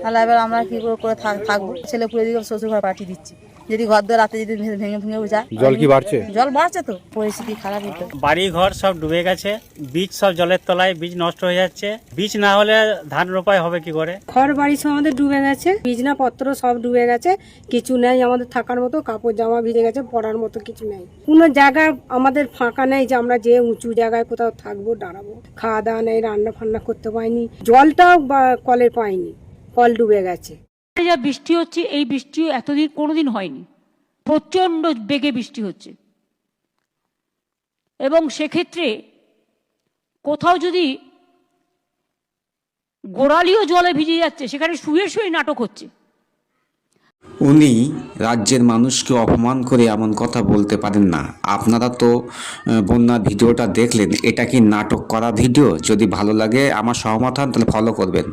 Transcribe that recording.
তাহলে এবার আমরা কি করে থাকব? ছেলে পুলে দিকে শ্বশুর ঘর পাঠিয়ে দিচ্ছি। যদি ঘর দিয়ে রাতে যদি ভেঙে ভেঙে ভেঙে যায়। জল কি বাড়ছে? জল বাড়ছে তো পরিস্থিতি খারাপ হতো বাড়ি ঘর সব ডুবে গেছে বীজ সব জলের তলায় বীজ নষ্ট হয়ে যাচ্ছে। বীজ না হলে ধান রোপাই হবে কি করে? ঘর বাড়ি সব আমাদের ডুবে গেছে বিছনাপত্র সব ডুবে গেছে কিছু নেই আমাদের থাকার মতো কাপড় জামা ভিজে গেছে পরার মতো কিছু নেই। কোনো জায়গা আমাদের ফাঁকা নেই যে আমরা যে উঁচু জায়গায় কোথাও থাকব দাঁড়াবো। খাওয়া দাওয়া নেই রান্না ফান্না করতে পাইনি জলটাও বা কলে পাইনি কল ডুবে গেছে। যা বৃষ্টি হচ্ছে, এই বৃষ্টি এতদিন কোনোদিন হয়নি। প্রচণ্ড বেগে বৃষ্টি হচ্ছে। এবং সেক্ষেত্রে কোথাও যদি গোড়ালিও জলে ভিজে যাচ্ছে, সেখানে শুয়ে শুয়ে নাটক হচ্ছে। উনি রাজ্যের মানুষকে অপমান করে এমন কথা বলতে পারেন না। আপনারা তো বন্যার ভিডিওটা দেখলেন, এটা কি নাটক করা ভিডিও? যদি ভালো লাগে, আমার সহমত হন, তাহলে ফলো করবেন।